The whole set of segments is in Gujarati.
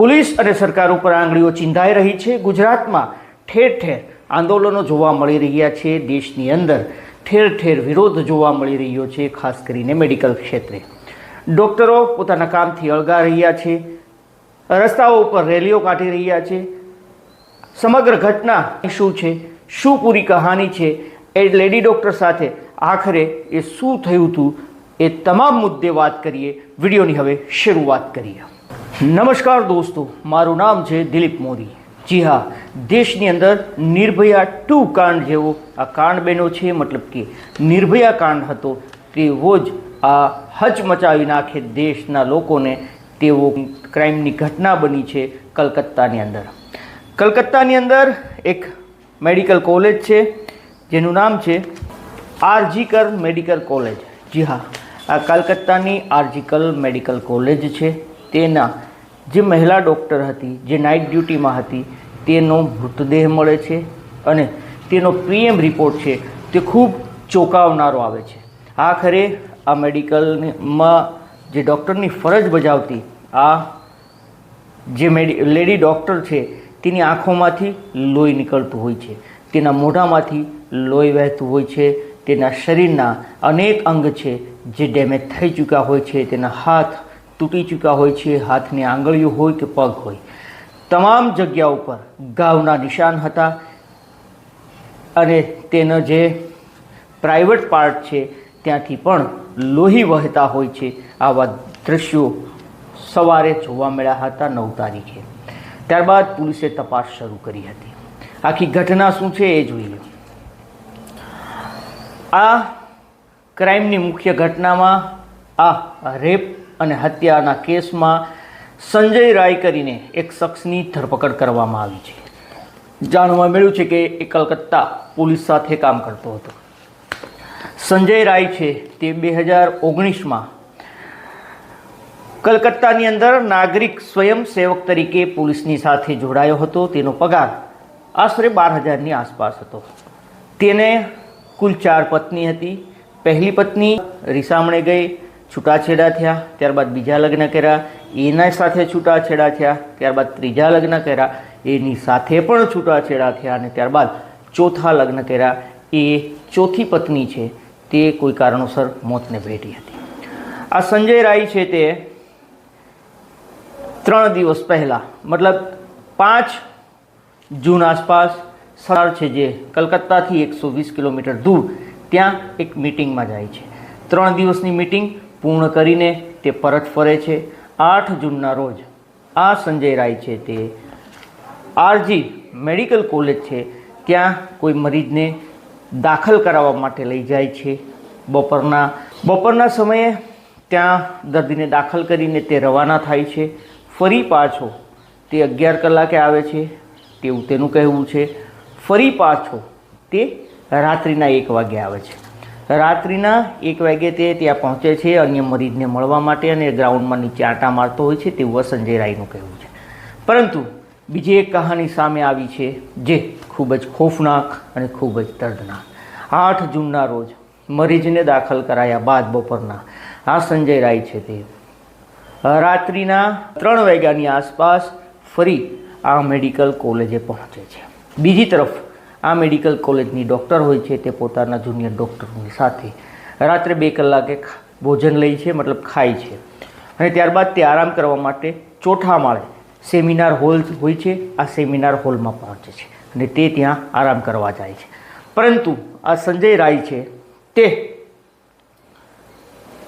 પોલીસ અને સરકાર ઉપર આંગળીઓ ચિંધાઈ રહી છે. ગુજરાતમાં ઠેર ઠેર આંદોલનો જોવા મળી રહ્યા છે. દેશની અંદર ઠેર ઠેર વિરોધ જોવા મળી રહ્યો છે, ખાસ કરીને મેડિકલ ક્ષેત્રે. ડૉક્ટરો પોતાના કામથી અળગા રહ્યા છે. રસ્તાઓ ઉપર રેલીઓ કાઢી રહ્યા છે. સમગ્ર ઘટના શું છે? શું પૂરી કહાની છે? એ લેડી ડૉક્ટર સાથે આખરે એ શું થયું હતું એ તમામ મુદ્દે વાત કરીએ. વિડીયોની હવે શરૂઆત કરીએ. નમસ્કાર દોસ્તો, મારું નામ છે દિલીપ મોદી. જી હા, દેશની અંદર નિર્ભયા ટુ કાંડ જેવો આ કાંડ બન્યો છે, મતલબ કે નિર્ભયા કાંડ હતો, તેવો જ આ હચમચાવી નાખે દેશના લોકોને તેવો ક્રાઇમની ઘટના બની છે કલકત્તાની અંદર. કલકત્તાની અંદર એક મેડિકલ કોલેજ છે, જેનું નામ છે આરજીકર મેડિકલ કોલેજ. જી હા, આ કલકત્તાની આરજીકલ મેડિકલ કોલેજ છે, તેના જે મહિલા ડૉક્ટર હતી, જે નાઇટ ડ્યુટીમાં હતી, તેનો મૃતદેહ મળે છે અને તેનો પીએમ રિપોર્ટ છે, તે ખૂબ ચોંકાવનારો આવે છે. આખરે આ મેડિકલમાં જે ડૉક્ટરની ફરજ બજાવતી આ જે લેડી ડૉક્ટર છે, તેની આંખોમાંથી લોહી નીકળતું હોય છે. તેના મોઢામાંથી લોહી વહેતું હોય છે. તેના શરીરના અનેક અંગ છે, જે ડેમેજ થઈ ચૂક્યા હોય છે. તેના હાથ તૂટી ચૂક્યા હોય છે, હાથની આંગળીઓ હોય કે પગ હોય. તમામ જગ્યા ઉપર ઘાવના નિશાન હતા અને તેનો જે પ્રાઇવેટ પાર્ટ છે, ત્યાંથી પણ લોહી વહેતા હોય છે. આવા દ્રશ્યો સવારે જોવા મળ્યા હતા નવ તારીખે. ત્યારબાદ પોલીસે તપાસ શરૂ કરી હતી. આખી ઘટના શું છે એ જોઈએ. આ ક્રાઇમની મુખ્ય ઘટનામાં આ રેપ અને હત્યાના કેસમાં સંજય રાય કરીને એક શખ્સની ધરપકડ કરવામાં આવી છે. જાણવા મળ્યું છે કે એ કલકત્તા પોલીસ સાથે કામ કરતો હતો. સંજય રાય છે તે બે હજાર ઓગણીસમાં કલકત્તાની અંદર નાગરિક સ્વયંસેવક તરીકે પોલીસની સાથે જોડાયો હતો. તેનો પગાર આશરે બાર હજારની આસપાસ હતો. તેને કુલ ચાર પત્ની હતી. પહેલી પત્ની રિસામણે ગઈ. છૂટાછેડા થયા, ત્યારબાદ બીજા લગ્ન કર્યા, એના સાથે છૂટાછેડા થયા, ત્યારબાદ ત્રીજા લગ્ન કર્યા, એની સાથે પણ છૂટાછેડા થયા અને ત્યારબાદ ચોથા લગ્ન કર્યા. એ ચોથી પત્ની છે, તે કોઈ કારણોસર મોતને ભેટી હતી. આ સંજય રાય છે તે ત્રણ દિવસ પહેલાં, મતલબ પાંચ જૂન આસપાસ સ્થળ છે જે કલકત્તાથી એકસો વીસ કિલોમીટર દૂર, ત્યાં એક મિટિંગમાં જાય છે. ત્રણ દિવસની મિટિંગ પૂર્ણ કરીને તે પરત ફરે છે. આઠ જૂનના રોજ આ સંજય રાય છે તે આરજી મેડિકલ કોલેજ છે. ત્યાં કોઈ મરીજને દાખલ કરાવવા માટે લઈ જાય છે. બપોરના બપોરના સમયે ત્યાં દર્દીને દાખલ કરીને તે રવાના થાય છે. ફરી પાછો તે અગિયાર કલાકે આવે છે તેવું તેનું કહેવું છે. ફરી પાછો તે રાત્રિના એક વાગે આવે છે. રાત્રિના એક વાગે તે ત્યાં પહોંચે છે. અન્ય મરીજને મળવા માટે અને ગ્રાઉન્ડમાં નીચે આંટા મારતો હોય છે. તેવું સંજય રાયનું કહેવું છે. પરંતુ બીજી એક કહાની સામે આવી છે, જે ખૂબ જ ખોફનાક અને ખૂબ જ દર્દનાક. આઠ જૂનના રોજ મરીજને દાખલ કરાયા બાદ બપોરના. આ સંજય રાય છે તે. રાત્રિના ત્રણ વાગ્યાની આસપાસ ફરી આ મેડિકલ કોલેજે પહોંચે છે. બીજી તરફ આ મેડિકલ કોલેજની ડૉક્ટર હોય છે તે પોતાના જુનિયર ડૉક્ટરોની સાથે રાત્રે બે કલાકે ભોજન લે છે, મતલબ ખાય છે. અને ત્યારબાદ તે આરામ કરવા માટે ચોથા માળે સેમિનાર હોલ હોય છે, આ સેમિનાર હોલમાં પહોંચે છે અને તે ત્યાં આરામ કરવા જાય છે. પરંતુ આ સંજય રાય છે તે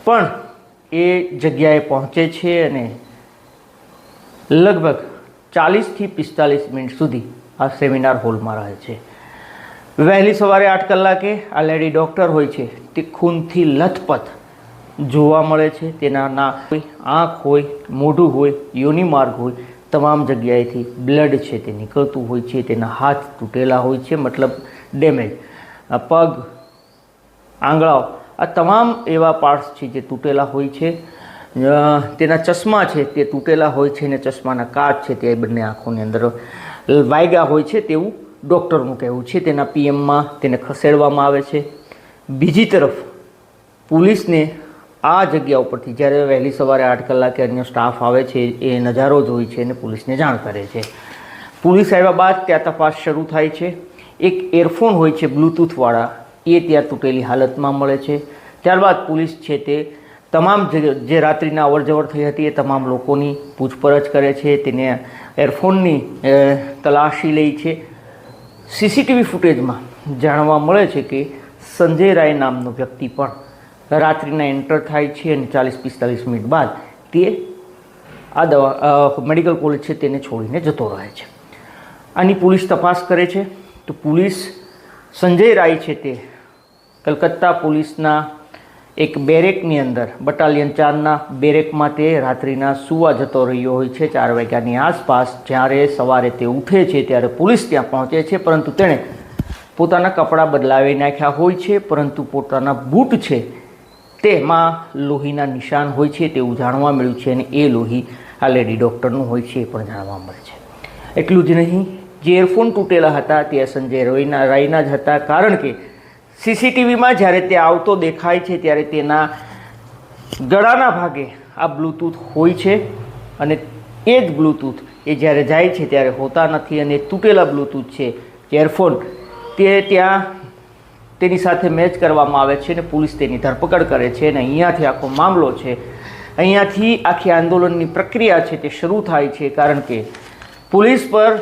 પણ એ જગ્યાએ પહોંચે છે અને લગભગ ચાલીસથી પિસ્તાલીસ મિનિટ સુધી આ સેમિનાર હોલમાં રહે છે. વહેલી સવારે આઠ કલાકે આ લેડી ડૉક્ટર હોય છે. તે ખૂનથી લથપથ જોવા મળે છે. તેના ના હોય, આંખ હોય, મોઢું હોય યોનિમાર્ગ હોય, તમામ જગ્યાએથી બ્લડ છે તે નીકળતું હોય છે. તેના હાથ તૂટેલા હોય છે, મતલબ ડેમેજ. પગ, આંગળાઓ, આ તમામ એવા પાર્ટ્સ છે જે તૂટેલા હોય છે. તેના ચશ્મા છે તે તૂટેલા હોય છે અને ચશ્માના કાચ છે તે બંને આંખોની અંદર વાયગા હોય છે તેવું ડૉક્ટરનું કહેવું છે, તેના પીએમમાં તેને ખસેડવામાં આવે છે. બીજી તરફ, પોલીસને આ જગ્યા ઉપરથી, જ્યારે વહેલી સવારે આઠ કલાકે અન્ય સ્ટાફ આવે છે, એ નજારો જોઈ છે અને પોલીસને જાણ કરે છે. પોલીસ આવ્યા બાદ ત્યાં તપાસ શરૂ થાય છે. એક એરફોન હોય છે, બ્લૂટૂથવાળા, એ ત્યાં તૂટેલી હાલતમાં મળે છે. ત્યારબાદ પોલીસ છે તે તમામ જે રાત્રિની અવરજવર થઈ હતી, એ તમામ લોકોની પૂછપરછ કરે છે, તેને એરફોનની તલાશી લે છે. સીસીટીવી ફૂટેજમાં જાણવા મળે છે કે સંજય રાય નામનો વ્યક્તિ પણ રાત્રિના એન્ટર થાય છે અને ચાલીસ પિસ્તાલીસ મિનિટ બાદ તે આ દવા મેડિકલ કોલેજ છે તેને છોડીને જતો રહે છે. આની પોલીસ તપાસ કરે છે. તો પોલીસ સંજય રાય છે તે કલકત્તા પોલીસના એક બેરેકની અંદર. બટાલિયન ચારના બેરેકમાં તે રાત્રિના સુવા જતો રહ્યો હોય છે ચાર વાગ્યાની આસપાસ. જ્યારે સવારે તે ઉઠે છે ત્યારે પોલીસ ત્યાં પહોંચે છે, પરંતુ તેણે પોતાના કપડાં બદલાવી નાખ્યા હોય છે, પરંતુ પોતાના બૂટ છે તેમાં લોહીના નિશાન હોય છે તેવું જાણવા મળ્યું છે અને એ લોહી આ લેડી ડૉક્ટરનું હોય છે એ પણ જાણવા મળે છે. એટલું જ નહીં, જે એરફોન તૂટેલા હતા તે સંજય રોયના રાયના જ હતા, કારણ કે સીસીટીવીમાં જ્યારે તે આવતો દેખાય છે, ત્યારે તેના ગળાના ભાગે આ બ્લૂટૂથ હોય છે અને એ જ બ્લૂટૂથ એ જ્યારે જાય છે ત્યારે હોતા નથી અને તૂટેલા બ્લૂટૂથ છે એરફોન તે ત્યાં તેની સાથે મેચ કરવામાં આવે છે અને પોલીસ તેની ધરપકડ કરે છે અને અહીંયાથી આખો મામલો છે. અહીંયાથી આખી આંદોલનની પ્રક્રિયા છે તે શરૂ થાય છે કારણ કે પોલીસ પર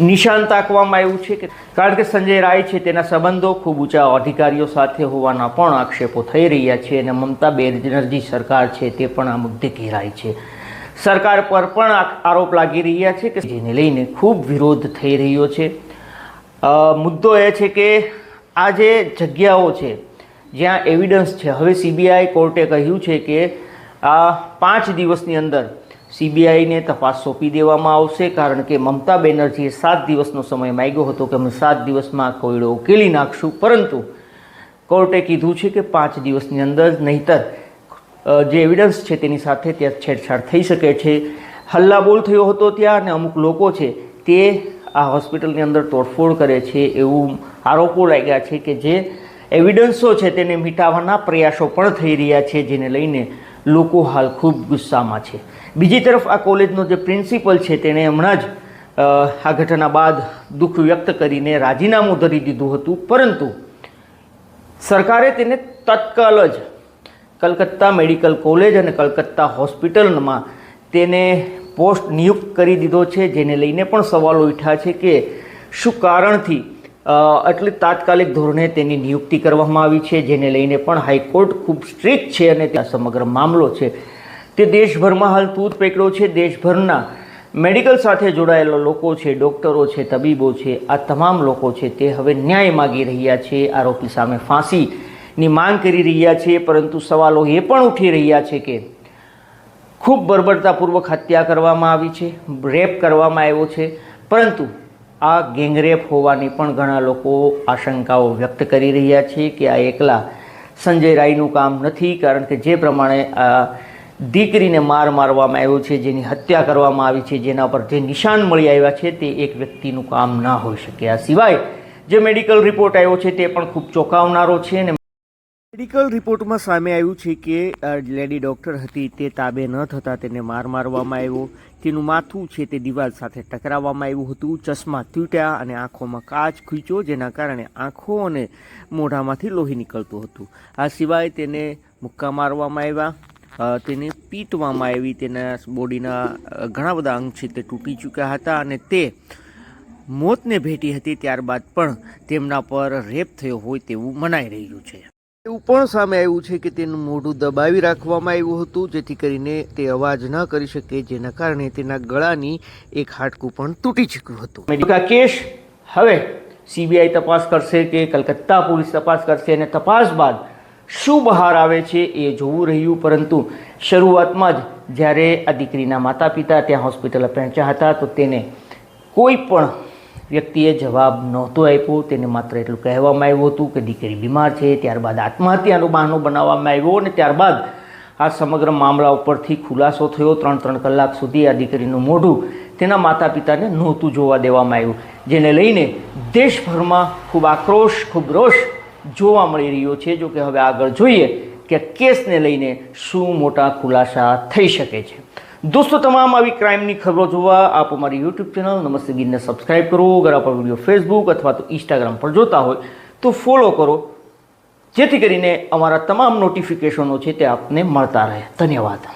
નિશાન તાકવામાં આવ્યું છે કે કારણ કે સંજય રાય છે તેના સંબંધો ખૂબ ઊંચા અધિકારીઓ સાથે હોવાના પણ આક્ષેપો થઈ રહ્યા છે અને મમતા બેનર્જી સરકાર છે તે પણ આ મુદ્દે ઘેરાય છે. સરકાર પર પણ આરોપ લાગી રહ્યા છે કે જેને લઈને ખૂબ વિરોધ થઈ રહ્યો છે. મુદ્દો એ છે કે આ જે જગ્યાઓ છે, જ્યાં એવિડન્સ છે, હવે સીબીઆઈ કોર્ટે કહ્યું છે કે આ પાંચ દિવસની અંદર સીબીઆઈને તપાસ સોંપી દેવામાં આવશે કારણ કે મમતા બેનર્જીએ સાત દિવસનો સમય માંગ્યો હતો કે અમે સાત દિવસમાં કોયડો ઉકેલી નાખશું. પરંતુ કોર્ટે કીધું છે કે પાંચ દિવસની અંદર નહીતર જે એવિડન્સ છે તેની સાથે ત્યાં છેડછાડ થઈ શકે છે. હલ્લાબોલ થયો હતો ત્યાં અને અમુક લોકો છે તે આ હોસ્પિટલની અંદર તોડફોડ કરે છે એવું આરોપો લાગ્યા છે કે જે એવિડન્સો છે તેને મિટાવવાના પ્રયાસો પણ થઈ રહ્યા છે, જેને લઈને લોકો હાલ ખૂબ ગુસ્સામાં છે. બીજી તરફ આ કોલેજનો જે પ્રિન્સિપલ છે તેણે હમણાં જ આ ઘટના બાદ દુઃખ વ્યક્ત કરીને રાજીનામું ધરી દીધું હતું. પરંતુ સરકારે તેને તત્કાલ જ કલકત્તા મેડિકલ કોલેજ અને કલકત્તા હોસ્પિટલમાં તેને પોસ્ટ નિયુક્ત કરી દીધો છે, જેને લઈને પણ સવાલો ઉઠ્યા છે કે શું કારણથી અ, આટલી તાત્કાલિક ધોરણે તેની નિયુક્તિ કરવામાં આવી છે જેને લઈને પણ હાઈકોર્ટ ખૂબ સ્ટ્રિક્ટ છે અને ત્યાં સમગ્ર મામલો છે. તે દેશભરમાં હાલ તૂત પેકડો છે. દેશભરના મેડિકલ સાથે જોડાયેલા લોકો છે ડૉક્ટરો છે તબીબો છે આ તમામ લોકો છે તે હવે ન્યાય માગી રહ્યા છે આરોપી સામે ફાંસીની માંગ કરી રહ્યા છે પરંતુ સવાલો એ પણ ઉઠી રહ્યા છે કે ખૂબ બર્બરતાપૂર્વક હત્યા કરવામાં આવી છે રેપ કરવામાં આવ્યો છે પરંતુ આ ગેંગરેપ હોવાની પણ ઘણા લોકો આશંકાઓ વ્યક્ત કરી રહ્યા છે કે આ એકલા સંજય રાયનું કામ નથી, કારણ કે જે પ્રમાણે દીકરીને માર મારવામાં આવ્યો છે, જેની હત્યા કરવામાં આવી છે, જેના પર જે નિશાન મળી આવ્યા છે, તે એક વ્યક્તિનું કામ ના હોઈ શકે. આ સિવાય જે મેડિકલ રિપોર્ટ આવ્યો છે, તે પણ ખૂબ ચોંકાવનારો છે અને મેડિકલ રિપોર્ટમાં સામે આવ્યું છે કે લેડી ડૉક્ટર હતી, તે તાબે ન થતાં તેને માર મારવામાં આવ્યો. તેનું માથું છે તે દિવાલ સાથે ટકરાવવામાં આવ્યું હતું. ચશ્મા તૂટ્યા અને આંખોમાં કાચ ખૂંચ્યો, જેના કારણે આંખો અને મોઢામાંથી લોહી નીકળતું હતું. આ સિવાય તેને મુક્કા મારવામાં આવ્યા તેને પીટવામાં આવી. તેના બોડીના ઘણા બધા અંગ છે તે તૂટી ચૂક્યા હતા અને તે મોતને ભેટી હતી. ત્યારબાદ પણ તેમના પર રેપ થયો હોય તેવું મનાઈ રહ્યું છે. એવું પણ સામે આવ્યું છે કે તેનું મોઢું દબાવી રાખવામાં આવ્યું હતું, જેથી કરીને તે અવાજ ન કરી શકે, જેના કારણે તેના ગળાની એક હાડકું પણ તૂટી ચૂક્યું હતું. મેડિકા કેસ, હવે સીબીઆઈ તપાસ કરશે કે કલકત્તા પોલીસ તપાસ કરશે અને તપાસ બાદ શું બહાર આવે છે એ જોવું રહ્યું, પરંતુ શરૂઆતમાં જ જ્યારે આ દીકરીના માતા પિતા ત્યાં હોસ્પિટલે પહોંચ્યા હતા, તો તેને કોઈ પણ વ્યક્તિએ જવાબ નહોતો આપ્યો. તેને માત્ર એટલું કહેવામાં આવ્યું હતું કે દીકરી બીમાર છે, ત્યારબાદ આત્મહત્યાનો બહાનો બનાવવામાં આવ્યો અને ત્યારબાદ આ સમગ્ર મામલા ઉપરથી ખુલાસો થયો. ત્રણ ત્રણ કલાક સુધી આ દીકરીનું મોઢું તેના માતા પિતાને નહોતું જોવા દેવામાં આવ્યું, જેને લઈને દેશભરમાં ખૂબ આક્રોશ, ખૂબ રોષ જોવા મળી રહ્યો છે. જો કે હવે આગળ જોઈએ કે કેસને લઈને શું મોટા ખુલાસા થઈ શકે છે. દોસ્તો, તમામ આવી ક્રાઇમની ખબરો જોવા આપ અમારી યુટ્યુબ ચેનલ નમસ્તે ગીરને સબસ્ક્રાઇબ કરો. અગર આપ વીડિયો ફેસબુક અથવા તો ઇન્સ્ટાગ્રામ પર જોતા હોય, તો ફોલો કરો. જેથી કરીને અમારા તમામ નોટિફિકેશનો છે તે આપને મળતા રહે. ધન્યવાદ.